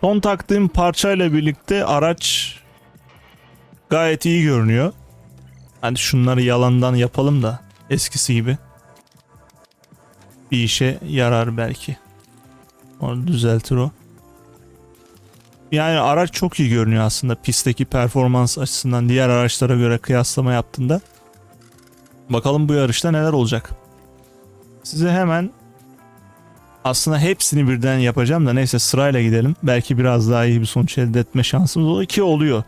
Son taktığım parçayla birlikte araç gayet iyi görünüyor. Hadi şunları yalandan yapalım da eskisi gibi. Bir işe yarar belki. Onu düzeltir o. Yani araç çok iyi görünüyor aslında pistteki performans açısından diğer araçlara göre kıyaslama yaptığında. Bakalım bu yarışta neler olacak. Size hemen aslında hepsini birden yapacağım da neyse sırayla gidelim. Belki biraz daha iyi bir sonuç elde etme şansımız olur ki oluyor.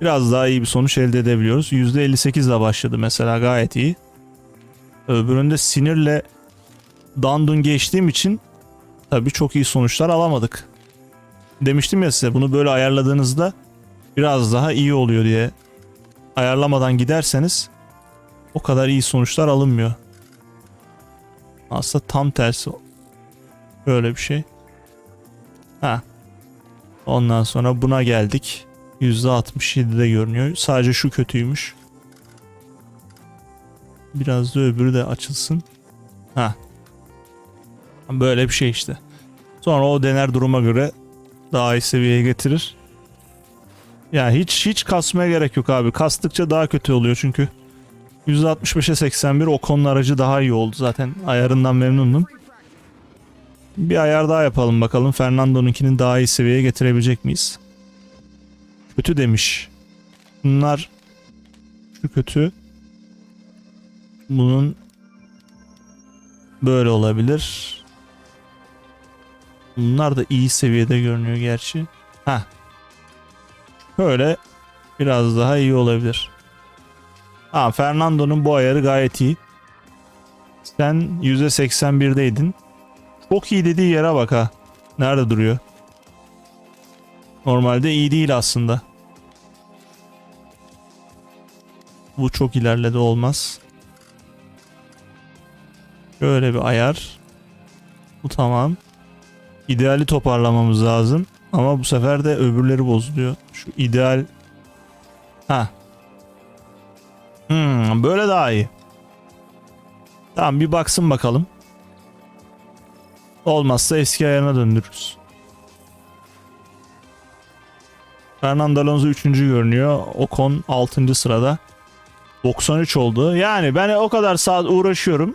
Biraz daha iyi bir sonuç elde edebiliyoruz. %58 ile başladı mesela gayet iyi. Öbüründe sinirle Dandun geçtiğim için tabii çok iyi sonuçlar alamadık. Demiştim ya size bunu böyle ayarladığınızda biraz daha iyi oluyor diye. Ayarlamadan giderseniz o kadar iyi sonuçlar alınmıyor. Aslında tam tersi böyle bir şey. Ha. Ondan sonra buna geldik. %67'de görünüyor. Sadece şu kötüymüş. Biraz da öbürü de açılsın. Ha. Böyle bir şey işte. Sonra o dener duruma göre daha iyi seviyeye getirir. Ya hiç hiç kasmaya gerek yok abi. Kastıkça daha kötü oluyor çünkü. %65'e 81 o konunun aracı daha iyi oldu zaten. Ayarından memnundum. Bir ayar daha yapalım bakalım. Fernando'nunkini daha iyi seviyeye getirebilecek miyiz? Kötü demiş. Bunlar şu kötü. Bunun böyle olabilir. Bunlar da iyi seviyede görünüyor gerçi. Ha. Böyle biraz daha iyi olabilir. Ha Fernando'nun bu ayarı gayet iyi. Sen %81'deydin. Çok dediği yere bak ha. Nerede duruyor? Normalde iyi değil aslında. Bu çok ilerledi olmaz. Şöyle bir ayar. Bu tamam. İdeali toparlamamız lazım. Ama bu sefer de öbürleri bozuluyor. Şu ideal... Ha. Hmm, böyle daha iyi. Tamam bir baksın bakalım. Olmazsa eski ayarına döndürürüz. Fernando Alonso 3. görünüyor. Ocon 6. sırada. 93 oldu. Yani ben o kadar saat uğraşıyorum.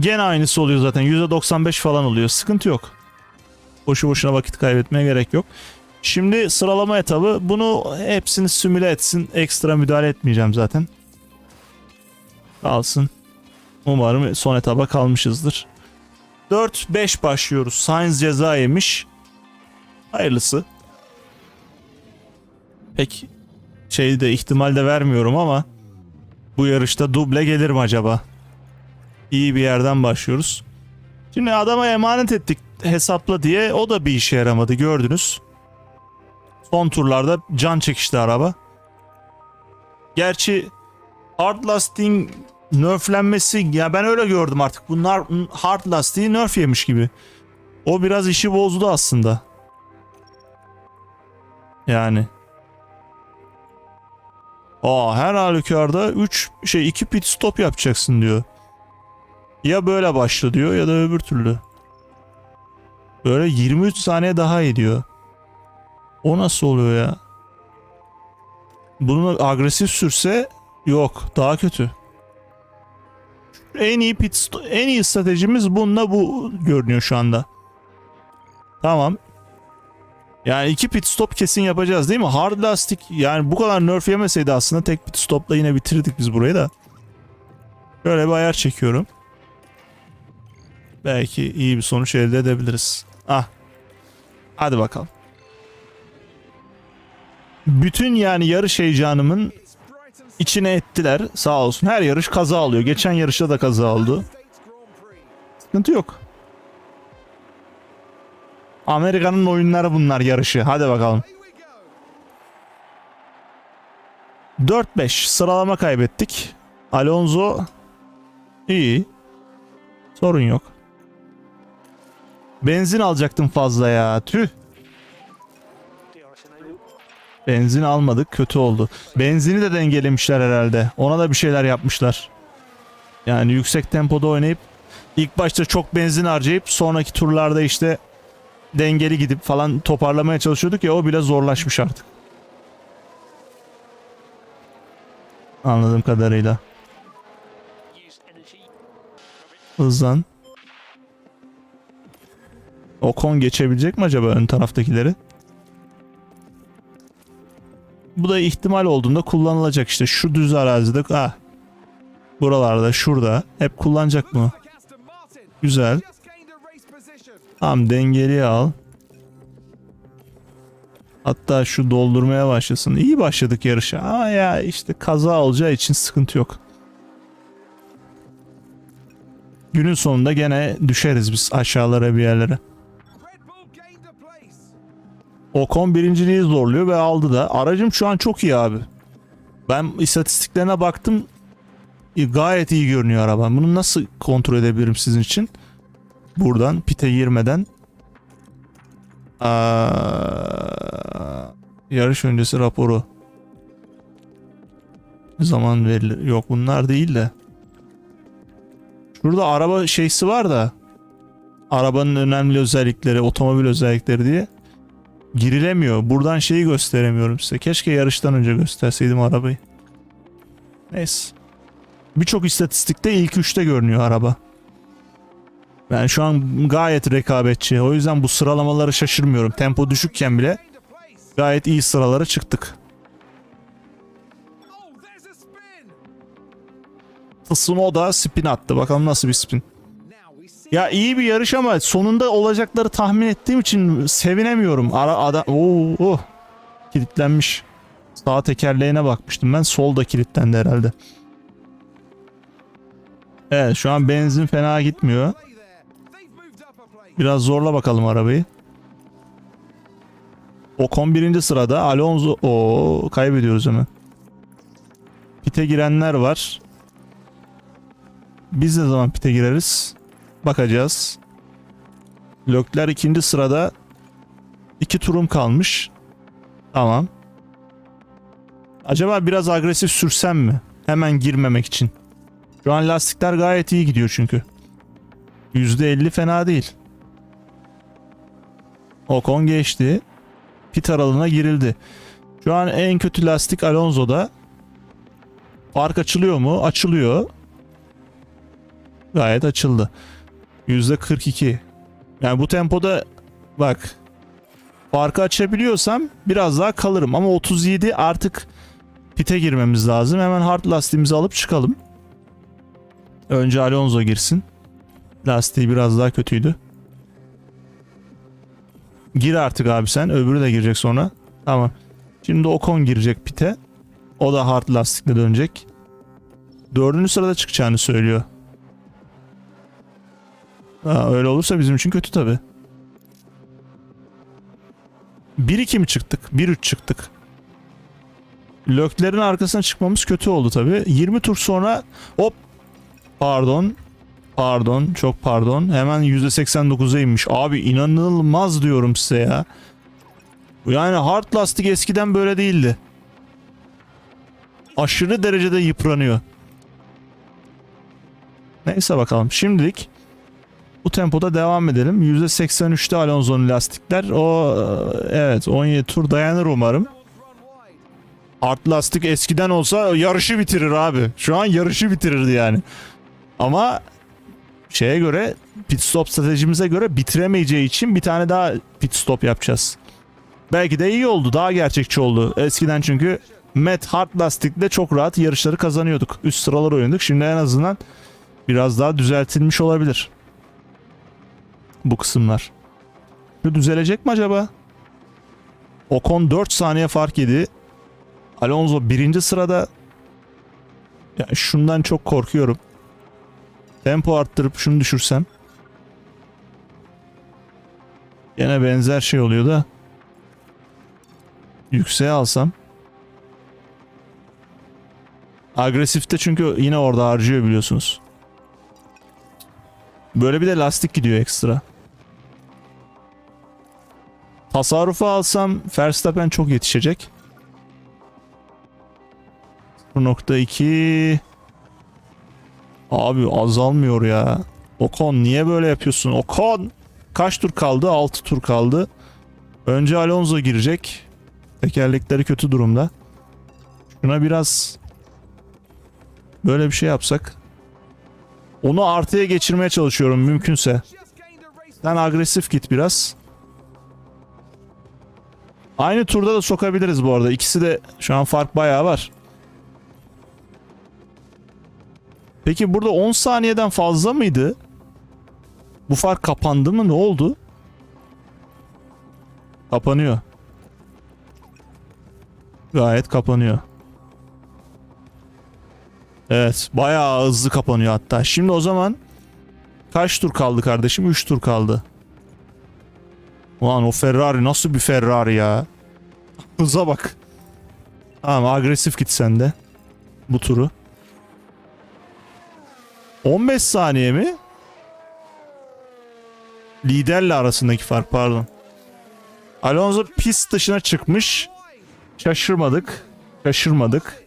Gene aynısı oluyor zaten. %95 falan oluyor. Sıkıntı yok. Boşu boşuna vakit kaybetmeye gerek yok. Şimdi sıralama etabı. Bunu hepsini simüle etsin. Ekstra müdahale etmeyeceğim zaten. Kalsın. Umarım son etaba kalmışızdır. 4-5 başlıyoruz. Sainz ceza yemiş. Hayırlısı. Pek şey de ihtimal de vermiyorum ama bu yarışta duble gelir mi acaba? İyi bir yerden başlıyoruz. Şimdi adama emanet ettik hesapla diye o da bir işe yaramadı gördünüz. Son turlarda can çekişti araba. Gerçi hard lasting nerflenmesi ya ben öyle gördüm artık. Bunlar hard lastiği nerf yemiş gibi. O biraz işi bozdu aslında. Yani. Aa her halükarda 3 şey 2 pit stop yapacaksın diyor. Ya böyle başla diyor ya da öbür türlü. Böyle 23 saniye daha iyi diyor. O nasıl oluyor ya? Bunu agresif sürse yok daha kötü. En iyi pit en iyi stratejimiz bununla bu görünüyor şu anda. Tamam. Yani iki pit stop kesin yapacağız değil mi? Hard lastik yani bu kadar nerf yemeseydi aslında tek pit stopla yine bitirdik biz burayı da. Böyle bir ayar çekiyorum. Belki iyi bir sonuç elde edebiliriz. Ah. Hadi bakalım. Bütün yani yarış heyecanımın içine ettiler. Sağ olsun. Her yarış kaza alıyor. Geçen yarışta da kaza oldu. Sıkıntı yok. Amerika'nın oyunları bunlar yarışı. Hadi bakalım. 4-5 sıralama kaybettik. Alonso iyi. Sorun yok. Benzin alacaktım fazla ya. Tüh. Benzin almadık. Kötü oldu. Benzini de dengelemişler herhalde. Ona da bir şeyler yapmışlar. Yani yüksek tempoda oynayıp ilk başta çok benzin harcayıp sonraki turlarda işte dengeli gidip falan toparlamaya çalışıyorduk ya o bile zorlaşmış artık. Anladığım kadarıyla. Hızlan. Ocon geçebilecek mi acaba ön taraftakileri? Bu da ihtimal olduğunda kullanılacak işte şu düz arazide ha buralarda şurada hep kullanacak bunu. Güzel. Tamam dengeli al. Hatta şu doldurmaya başlasın. İyi başladık yarışa. Ama ya işte kaza olacağı için sıkıntı yok. Günün sonunda gene düşeriz biz aşağılara bir yerlere. Ocon birinciliği zorluyor ve aldı da. Aracım şu an çok iyi abi. Ben istatistiklerine baktım. Gayet iyi görünüyor araba. Bunu nasıl kontrol edebilirim sizin için? Buradan pite girmeden. Aa, yarış öncesi raporu. Zaman verilir. Yok bunlar değil de. Şurada araba şeysi var da. Arabanın önemli özellikleri, otomobil özellikleri diye girilemiyor. Buradan şeyi gösteremiyorum size. Keşke yarıştan önce gösterseydim arabayı. Neyse. Birçok istatistikte ilk üçte görünüyor araba. Ben şu an gayet rekabetçi. O yüzden bu sıralamaları şaşırmıyorum. Tempo düşükken bile gayet iyi sıralara çıktık. Tsunoda spin attı. Bakalım nasıl bir spin. Ya iyi bir yarış ama sonunda olacakları tahmin ettiğim için sevinemiyorum. Ara ada Oo, oh. kilitlenmiş. Sağ tekerleğine bakmıştım ben. Solda kilitlendi herhalde. Evet şu an benzin fena gitmiyor. Biraz zorla bakalım arabayı. Ocon birinci sırada. Alonso o kaybediyoruz hemen. Pite girenler var. Biz ne zaman pite gireriz? Bakacağız. Lökler ikinci sırada. İki turum kalmış. Tamam. Acaba biraz agresif sürsem mi? Hemen girmemek için. Şu an lastikler gayet iyi gidiyor çünkü. %50 fena değil. Ocon geçti. Pit aralığına girildi. Şu an en kötü lastik Alonso'da. Fark açılıyor mu? Açılıyor. Gayet açıldı. %42. Yani bu tempoda bak farkı açabiliyorsam biraz daha kalırım ama 37 artık pite girmemiz lazım. Hemen hard lastiğimizi alıp çıkalım. Önce Alonso girsin. Lastiği biraz daha kötüydü. Gir artık abi sen. Öbürü de girecek sonra. Tamam. Şimdi Ocon girecek pite. O da hard lastikle dönecek. Dördüncü sırada çıkacağını söylüyor. Ha, öyle olursa bizim için kötü tabi. 1-2 mi çıktık? 1-3 çıktık. Löklerin arkasına çıkmamız kötü oldu tabi. 20 tur sonra hop pardon pardon çok pardon hemen %89'a inmiş. Abi inanılmaz diyorum size ya. Yani hard lastik eskiden böyle değildi. Aşırı derecede yıpranıyor. Neyse bakalım. Şimdilik bu tempoda devam edelim. %83'te Alonso'nun lastikler. O evet 17 tur dayanır umarım. Hard lastik eskiden olsa yarışı bitirir abi. Şu an yarışı bitirirdi yani. Ama şeye göre pit stop stratejimize göre bitiremeyeceği için bir tane daha pit stop yapacağız. Belki de iyi oldu. Daha gerçekçi oldu. Eskiden çünkü Met hard lastikle çok rahat yarışları kazanıyorduk. Üst sıralar oynadık. Şimdi en azından biraz daha düzeltilmiş olabilir. Bu kısımlar. Şu düzelecek mi acaba? Ocon 4 saniye fark yedi. Alonso birinci sırada. Ya şundan çok korkuyorum. Tempo arttırıp şunu düşürsem. Yine benzer şey oluyor da. Yükseğe alsam. Agresifte çünkü yine orada harcıyor biliyorsunuz. Böyle bir de lastik gidiyor ekstra. Tasarrufu alsam Verstappen çok yetişecek. 0.2 Abi azalmıyor ya. Ocon niye böyle yapıyorsun? Ocon! Kaç tur kaldı? 6 tur kaldı. Önce Alonso girecek. Tekerlekleri kötü durumda. Şuna biraz böyle bir şey yapsak. Onu artıya geçirmeye çalışıyorum mümkünse. Sen agresif git biraz. Aynı turda da sokabiliriz bu arada. İkisi de şu an fark bayağı var. Peki burada 10 saniyeden fazla mıydı? Bu fark kapandı mı? Ne oldu? Kapanıyor. Gayet kapanıyor. Evet, bayağı hızlı kapanıyor hatta. Şimdi o zaman kaç tur kaldı kardeşim? 3 tur kaldı. Ulan o Ferrari nasıl bir Ferrari ya? Hıza bak. Tamam agresif git sen de. Bu turu. 15 saniye mi? Liderle arasındaki fark pardon. Alonso pist dışına çıkmış. Şaşırmadık. Şaşırmadık.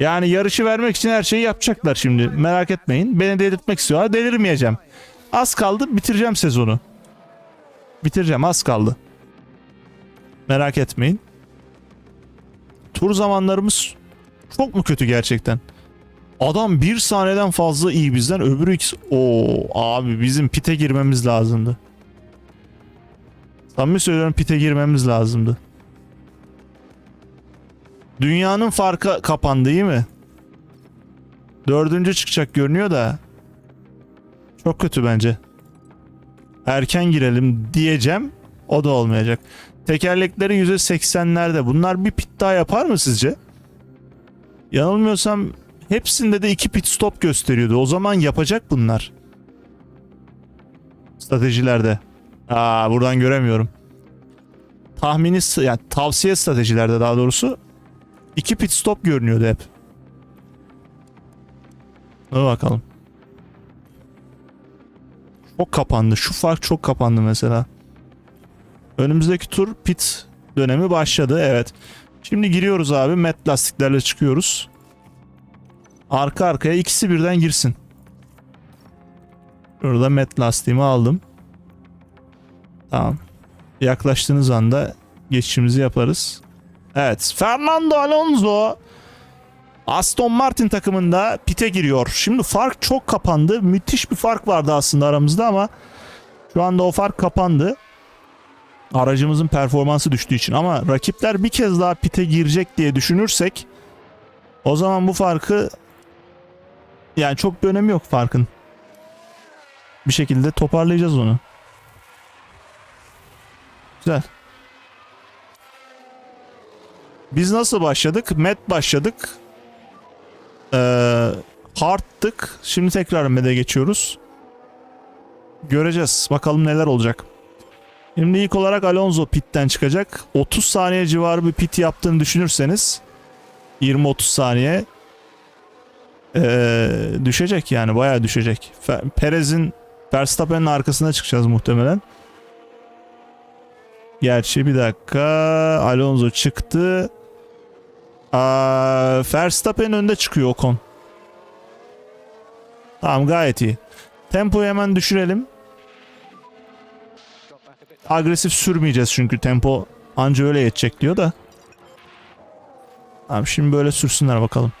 Yani yarışı vermek için her şeyi yapacaklar şimdi. Merak etmeyin. Beni delirtmek istiyorlar. Delirmeyeceğim. Az kaldı bitireceğim sezonu. Bitireceğim az kaldı. Merak etmeyin. Tur zamanlarımız çok mu kötü gerçekten? Adam bir saniyeden fazla iyi bizden öbürü ikisi... Oo abi bizim pite girmemiz lazımdı. Samimi söylüyorum pite girmemiz lazımdı. Dünyanın farkı kapandı iyi mi? Dördüncü çıkacak görünüyor da. Çok kötü bence. Erken girelim diyeceğim. O da olmayacak. Tekerlekleri %80'lerde. Bunlar bir pit daha yapar mı sizce? Yanılmıyorsam hepsinde de iki pit stop gösteriyordu. O zaman yapacak bunlar. Stratejilerde. Aa buradan göremiyorum. Tahmini yani tavsiye stratejilerde daha doğrusu iki pit stop görünüyordu hep. Dur bakalım. Çok kapandı. Şu fark çok kapandı mesela. Önümüzdeki tur pit dönemi başladı. Evet. Şimdi giriyoruz abi. Met lastiklerle çıkıyoruz. Arka arkaya ikisi birden girsin. Şurada met lastiğimi aldım. Tamam. Yaklaştığınız anda geçişimizi yaparız. Evet. Fernando Alonso Aston Martin takımında pite giriyor. Şimdi fark çok kapandı. Müthiş bir fark vardı aslında aramızda ama şu anda o fark kapandı. Aracımızın performansı düştüğü için ama rakipler bir kez daha pite girecek diye düşünürsek o zaman bu farkı yani çok bir önemi yok farkın. Bir şekilde toparlayacağız onu. Güzel. Biz nasıl başladık? Met başladık. Ee, hard'tık. Şimdi tekrar med'e geçiyoruz. Göreceğiz. Bakalım neler olacak. Şimdi ilk olarak Alonso pitten çıkacak. 30 saniye civarı bir pit yaptığını düşünürseniz 20-30 saniye ee, düşecek yani bayağı düşecek. Perez'in Verstappen'in arkasına çıkacağız muhtemelen. Gerçi bir dakika Alonso çıktı. Aa, Verstappen önde çıkıyor Ocon. Tamam gayet iyi. Tempoyu hemen düşürelim. Agresif sürmeyeceğiz çünkü tempo anca öyle yetecek diyor da. Tamam şimdi böyle sürsünler bakalım.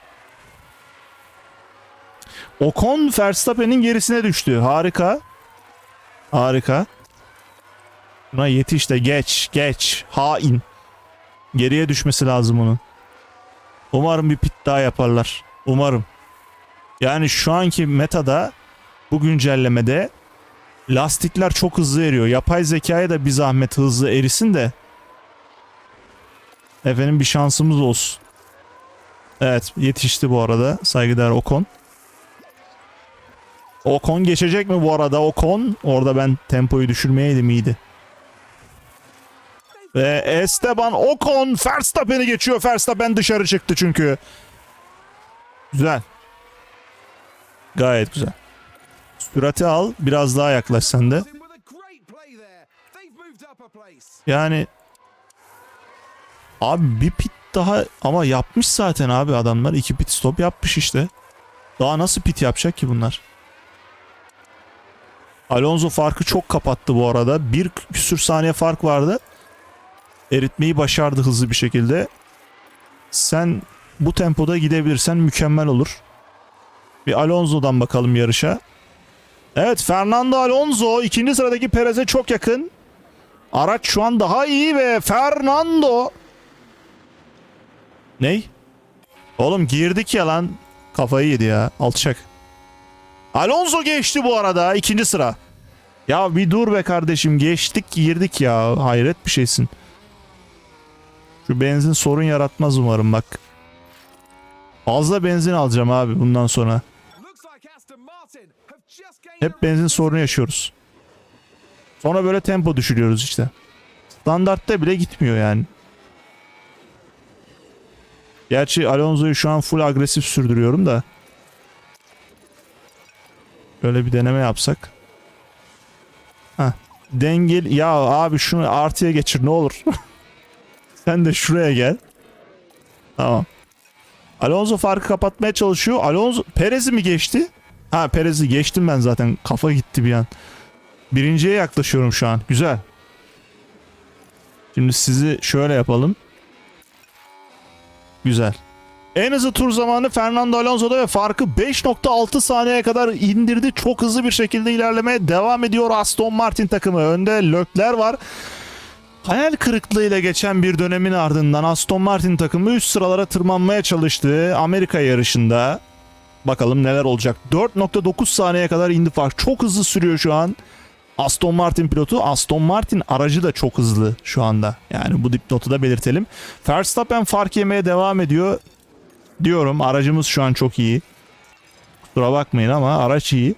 Ocon Verstappen'in gerisine düştü. Harika. Harika. Buna yetiş de geç geç. Hain. Geriye düşmesi lazım onun. Umarım bir pit daha yaparlar. Umarım. Yani şu anki metada bu güncellemede lastikler çok hızlı eriyor. Yapay zekaya da bir zahmet hızlı erisin de efendim bir şansımız olsun. Evet yetişti bu arada saygıdeğer Ocon. Ocon geçecek mi bu arada Ocon? Orada ben tempoyu düşürmeyeydim iyiydi. Ve Esteban Ocon Verstappen'i geçiyor. Verstappen dışarı çıktı çünkü. Güzel. Gayet güzel. Sürati al. Biraz daha yaklaş sen de. Yani abi bir pit daha ama yapmış zaten abi adamlar. iki pit stop yapmış işte. Daha nasıl pit yapacak ki bunlar? Alonso farkı çok kapattı bu arada. Bir küsür saniye fark vardı. Eritmeyi başardı hızlı bir şekilde. Sen bu tempoda gidebilirsen mükemmel olur. Bir Alonso'dan bakalım yarışa. Evet Fernando Alonso ikinci sıradaki Perez'e çok yakın. Araç şu an daha iyi ve Fernando. Ney? Oğlum girdik ya lan. Kafayı yedi ya. Alçak. Alonso geçti bu arada ikinci sıra. Ya bir dur be kardeşim geçtik girdik ya. Hayret bir şeysin. Şu benzin sorun yaratmaz umarım bak. Fazla benzin alacağım abi bundan sonra. Hep benzin sorunu yaşıyoruz. Sonra böyle tempo düşürüyoruz işte. Standartta bile gitmiyor yani. Gerçi Alonso'yu şu an full agresif sürdürüyorum da. Böyle bir deneme yapsak. Heh. Dengel ya abi şunu artıya geçir ne olur. Sen de şuraya gel. Tamam. Alonso farkı kapatmaya çalışıyor. Alonso Perez'i mi geçti? Ha Perez'i geçtim ben zaten. Kafa gitti bir an. Birinciye yaklaşıyorum şu an. Güzel. Şimdi sizi şöyle yapalım. Güzel. En hızlı tur zamanı Fernando Alonso'da ve farkı 5.6 saniyeye kadar indirdi. Çok hızlı bir şekilde ilerlemeye devam ediyor Aston Martin takımı. Önde Lökler var. Hayal kırıklığıyla geçen bir dönemin ardından Aston Martin takımı üst sıralara tırmanmaya çalıştı Amerika yarışında. Bakalım neler olacak. 4.9 saniyeye kadar indi fark. Çok hızlı sürüyor şu an. Aston Martin pilotu. Aston Martin aracı da çok hızlı şu anda. Yani bu dipnotu da belirtelim. Verstappen fark yemeye devam ediyor. Diyorum aracımız şu an çok iyi. Kusura bakmayın ama araç iyi.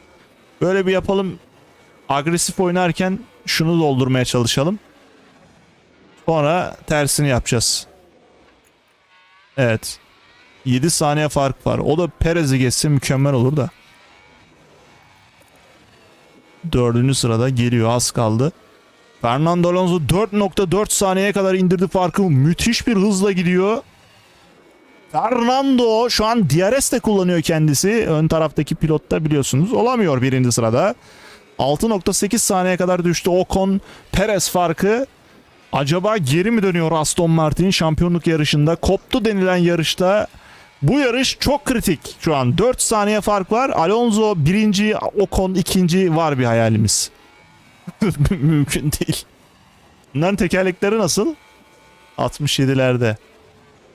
Böyle bir yapalım. Agresif oynarken şunu doldurmaya çalışalım. Sonra tersini yapacağız. Evet. 7 saniye fark var. O da Perez'i geçse mükemmel olur da. Dördüncü sırada geliyor az kaldı. Fernando Alonso 4.4 saniyeye kadar indirdi farkı. Müthiş bir hızla gidiyor. Fernando şu an DRS de kullanıyor kendisi. Ön taraftaki pilotta biliyorsunuz. Olamıyor birinci sırada. 6.8 saniye kadar düştü Ocon Perez farkı. Acaba geri mi dönüyor Aston Martin şampiyonluk yarışında? Koptu denilen yarışta bu yarış çok kritik şu an. 4 saniye fark var. Alonso birinci, Ocon ikinci var bir hayalimiz. Mümkün değil. Bunların tekerlekleri nasıl? 67'lerde.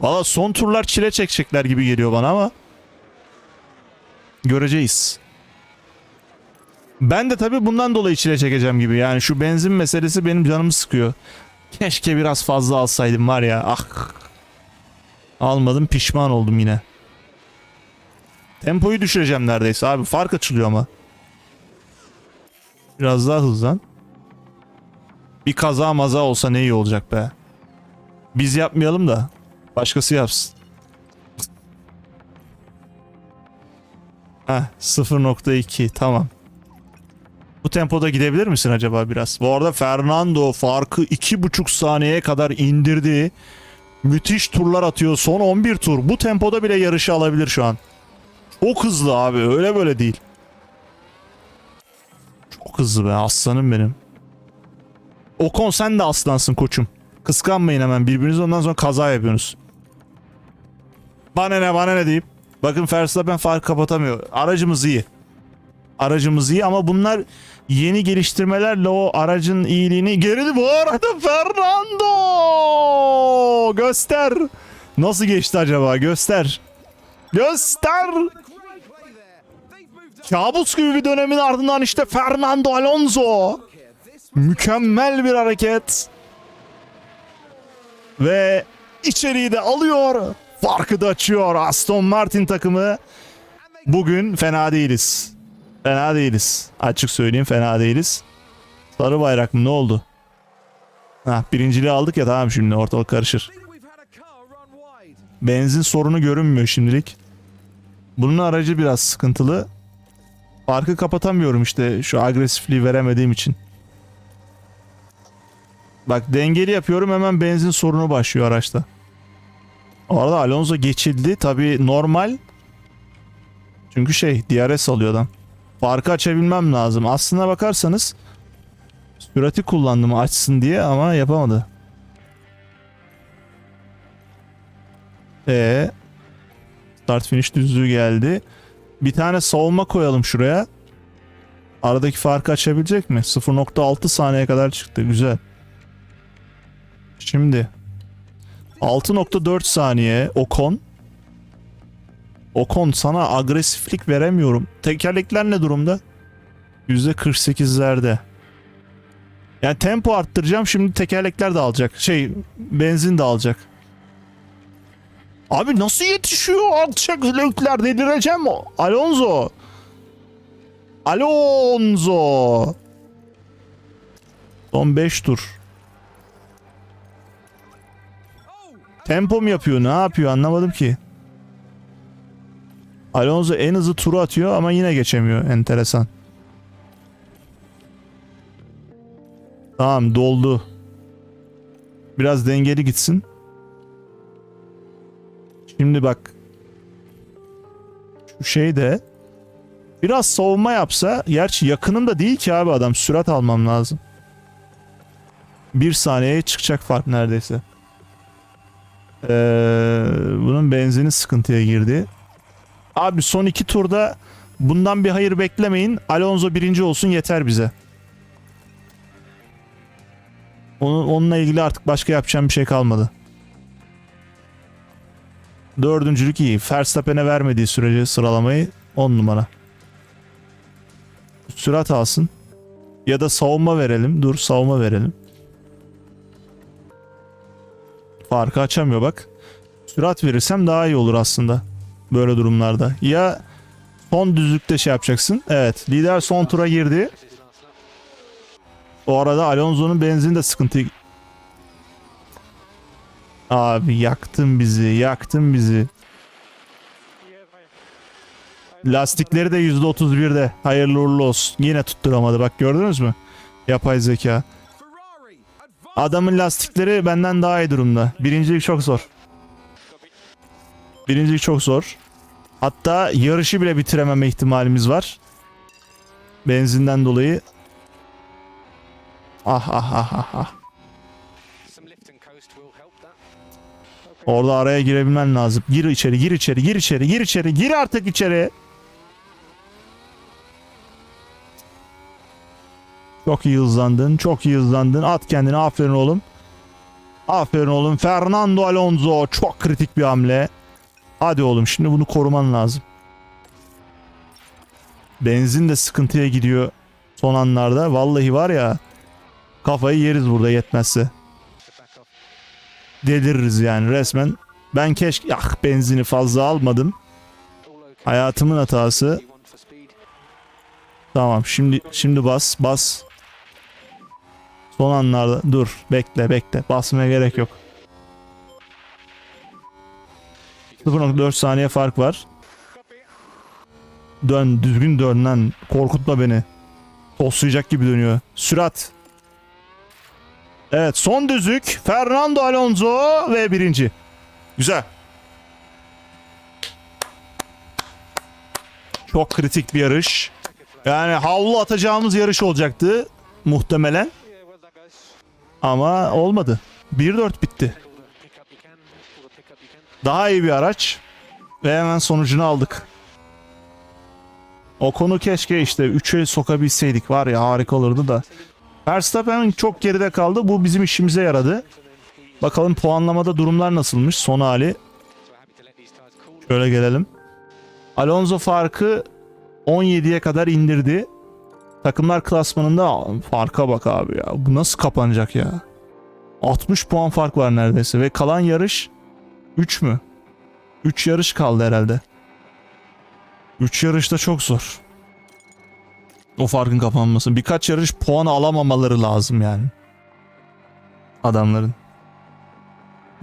Valla son turlar çile çekecekler gibi geliyor bana ama. Göreceğiz. Ben de tabii bundan dolayı çile çekeceğim gibi. Yani şu benzin meselesi benim canımı sıkıyor. Keşke biraz fazla alsaydım var ya. Ah. Almadım pişman oldum yine. Tempoyu düşüreceğim neredeyse abi. Fark açılıyor ama. Biraz daha hızlan. Bir kaza maza olsa ne iyi olacak be. Biz yapmayalım da. Başkası yapsın. Heh 0.2 tamam. Bu tempoda gidebilir misin acaba biraz? Bu arada Fernando farkı 2.5 saniyeye kadar indirdi. Müthiş turlar atıyor. Son 11 tur. Bu tempoda bile yarışı alabilir şu an. Çok hızlı abi. Öyle böyle değil. Çok hızlı be. Aslanım benim. Ocon sen de aslansın koçum. Kıskanmayın hemen birbirinizi ondan sonra kaza yapıyorsunuz. Bana ne bana ne deyip. Bakın Verstappen fark kapatamıyor. Aracımız iyi. Aracımız iyi ama bunlar yeni geliştirmelerle o aracın iyiliğini geridi. Bu arada Fernando göster. Nasıl geçti acaba? Göster. Göster. Kabus gibi bir dönemin ardından işte Fernando Alonso. Mükemmel bir hareket. Ve içeriği de alıyor. Farkı da açıyor Aston Martin takımı. Bugün fena değiliz. Fena değiliz. Açık söyleyeyim fena değiliz. Sarı bayrak mı ne oldu? Hah birinciliği aldık ya tamam şimdi ortalık karışır. Benzin sorunu görünmüyor şimdilik. Bunun aracı biraz sıkıntılı. Farkı kapatamıyorum işte şu agresifliği veremediğim için. Bak dengeli yapıyorum hemen benzin sorunu başlıyor araçta. O arada Alonso geçildi. Tabi normal. Çünkü şey DRS alıyor adam. Farkı açabilmem lazım. Aslına bakarsanız sürati kullandım açsın diye ama yapamadı. E start finish düzlüğü geldi. Bir tane savunma koyalım şuraya. Aradaki farkı açabilecek mi? 0.6 saniye kadar çıktı. Güzel. Şimdi 6.4 saniye Ocon. Ocon sana agresiflik veremiyorum. Tekerlekler ne durumda? %48'lerde. Yani tempo arttıracağım şimdi tekerlekler de alacak. Şey benzin de alacak. Abi nasıl yetişiyor alçak lökler delireceğim. Alonso. Alonso. Son 5 tur. Tempo mu yapıyor? Ne yapıyor? Anlamadım ki. Alonso en hızlı turu atıyor ama yine geçemiyor. Enteresan. Tamam doldu. Biraz dengeli gitsin. Şimdi bak. Şu şey de biraz savunma yapsa gerçi yakınında değil ki abi adam sürat almam lazım. Bir saniyeye çıkacak fark neredeyse. Ee, bunun benzini sıkıntıya girdi. Abi son iki turda bundan bir hayır beklemeyin. Alonso birinci olsun yeter bize. Onun, onunla ilgili artık başka yapacağım bir şey kalmadı. Dördüncülük iyi. Verstappen'e vermediği sürece sıralamayı 10 numara. Sürat alsın. Ya da savunma verelim. Dur savunma verelim. Farkı açamıyor bak. Sürat verirsem daha iyi olur aslında. Böyle durumlarda. Ya son düzlükte şey yapacaksın. Evet. Lider son tura girdi. O arada Alonso'nun benzini de sıkıntı. Abi yaktın bizi. Yaktın bizi. Lastikleri de %31'de. Hayırlı uğurlu olsun. Yine tutturamadı. Bak gördünüz mü? Yapay zeka. Adamın lastikleri benden daha iyi durumda. Birincilik çok zor. Birincilik çok zor. Hatta yarışı bile bitirememe ihtimalimiz var. Benzinden dolayı. Ah ah ah ah ah. Orada araya girebilmen lazım. Gir içeri, gir içeri, gir içeri, gir içeri, gir artık içeri. Çok iyi hızlandın, çok iyi hızlandın. At kendini, aferin oğlum. Aferin oğlum. Fernando Alonso çok kritik bir hamle. Hadi oğlum şimdi bunu koruman lazım. Benzin de sıkıntıya gidiyor son anlarda. Vallahi var ya kafayı yeriz burada yetmezse. Deliririz yani resmen. Ben keşke ah benzini fazla almadım. Hayatımın hatası. Tamam şimdi şimdi bas bas. Son anlarda dur bekle bekle basmaya gerek yok. 0.4 saniye fark var. Dön düzgün dön lan korkutma beni. Toslayacak gibi dönüyor. Sürat. Evet son düzlük Fernando Alonso ve birinci. Güzel. Çok kritik bir yarış. Yani havlu atacağımız yarış olacaktı muhtemelen. Ama olmadı. 1-4 bitti. Daha iyi bir araç. Ve hemen sonucunu aldık. O konu keşke işte 3'e sokabilseydik var ya harika olurdu da. Verstappen çok geride kaldı. Bu bizim işimize yaradı. Bakalım puanlamada durumlar nasılmış son hali. Şöyle gelelim. Alonso farkı 17'ye kadar indirdi. Takımlar klasmanında farka bak abi ya. Bu nasıl kapanacak ya? 60 puan fark var neredeyse ve kalan yarış 3 mü? 3 yarış kaldı herhalde. 3 yarışta çok zor. O farkın kapanması. Birkaç yarış puan alamamaları lazım yani. Adamların.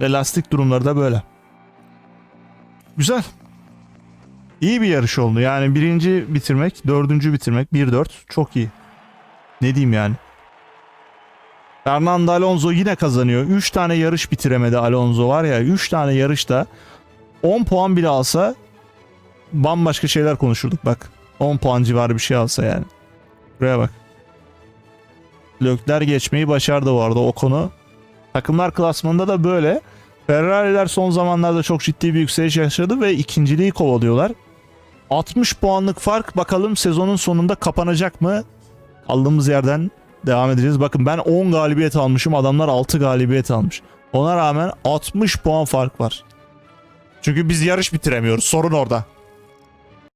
Ve lastik durumları da böyle. Güzel. İyi bir yarış oldu. Yani birinci bitirmek, dördüncü bitirmek, 1-4 çok iyi. Ne diyeyim yani. Fernando Alonso yine kazanıyor. 3 tane yarış bitiremedi Alonso var ya. 3 tane yarışta 10 puan bile alsa bambaşka şeyler konuşurduk bak. 10 puan civarı bir şey alsa yani. Buraya bak. Lökler geçmeyi başardı bu arada o konu. Takımlar klasmanında da böyle. Ferrari'ler son zamanlarda çok ciddi bir yükseliş yaşadı ve ikinciliği kovalıyorlar. 60 puanlık fark bakalım sezonun sonunda kapanacak mı? Kaldığımız yerden devam edeceğiz. Bakın ben 10 galibiyet almışım. Adamlar 6 galibiyet almış. Ona rağmen 60 puan fark var. Çünkü biz yarış bitiremiyoruz. Sorun orada.